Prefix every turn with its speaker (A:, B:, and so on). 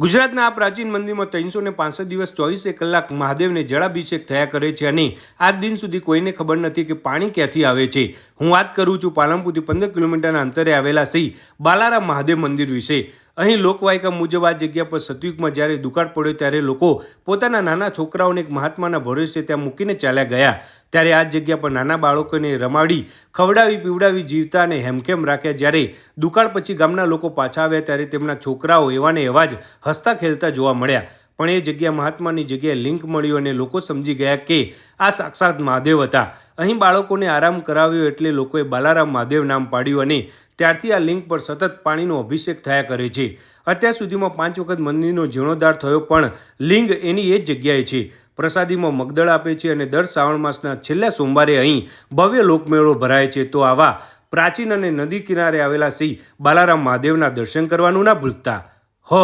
A: ગુજરાતના આ પ્રાચીન મંદિરમાં ત્રણસો ને પાંસઠ દિવસ ચોવીસે કલાક મહાદેવને જળાભિષેક થયા કરે છે અને આજ દિન સુધી કોઈને ખબર નથી કે પાણી ક્યાંથી આવે છે. હું વાત કરું છું પાલનપુરથી પંદર કિલોમીટરના અંતરે આવેલા શ્રી બાલારામ મહાદેવ મંદિર વિશે. અહીં લોકવાયકા મુજબ આ જગ્યા પર સતયુગમાં જ્યારે દુકાળ પડ્યો ત્યારે લોકો પોતાના નાના છોકરાઓને એક મહાત્માના ભરોસે ત્યાં મૂકીને ચાલ્યા ગયા. ત્યારે આ જગ્યા પર નાના બાળકોને રમાડી, ખવડાવી, પીવડાવી, જીવતા અને હેમખેમ રાખ્યા. જ્યારે દુકાળ પછી ગામના લોકો પાછા આવ્યા, ત્યારે તેમના છોકરાઓ એવા ને એવા જ હસતા ખેલતા જોવા મળ્યા. પણ એ જગ્યા મહાત્માની જગ્યાએ લિંક મળ્યો અને લોકો સમજી ગયા કે આ સાક્ષાત મહાદેવ હતા. અહીં બાળકોને આરામ કરાવ્યો એટલે લોકોએ બાલારામ મહાદેવ નામ પાડ્યું અને ત્યારથી આ લિંક પર સતત પાણીનો અભિષેક થયા કરે છે. અત્યાર સુધીમાં પાંચ વખત મંદિરનો જીર્ણોદ્ધાર થયો પણ લિંગ એની એ જ જગ્યાએ છે. પ્રસાદીમાં મગદળ આપે છે અને દર શ્રાવણ માસના છેલ્લા સોમવારે અહીં ભવ્ય લોકમેળો ભરાય છે. તો આવા પ્રાચીન અને નદી કિનારે આવેલા શ્રી બાલારામ મહાદેવના દર્શન કરવાનું ના ભૂલતા. હ.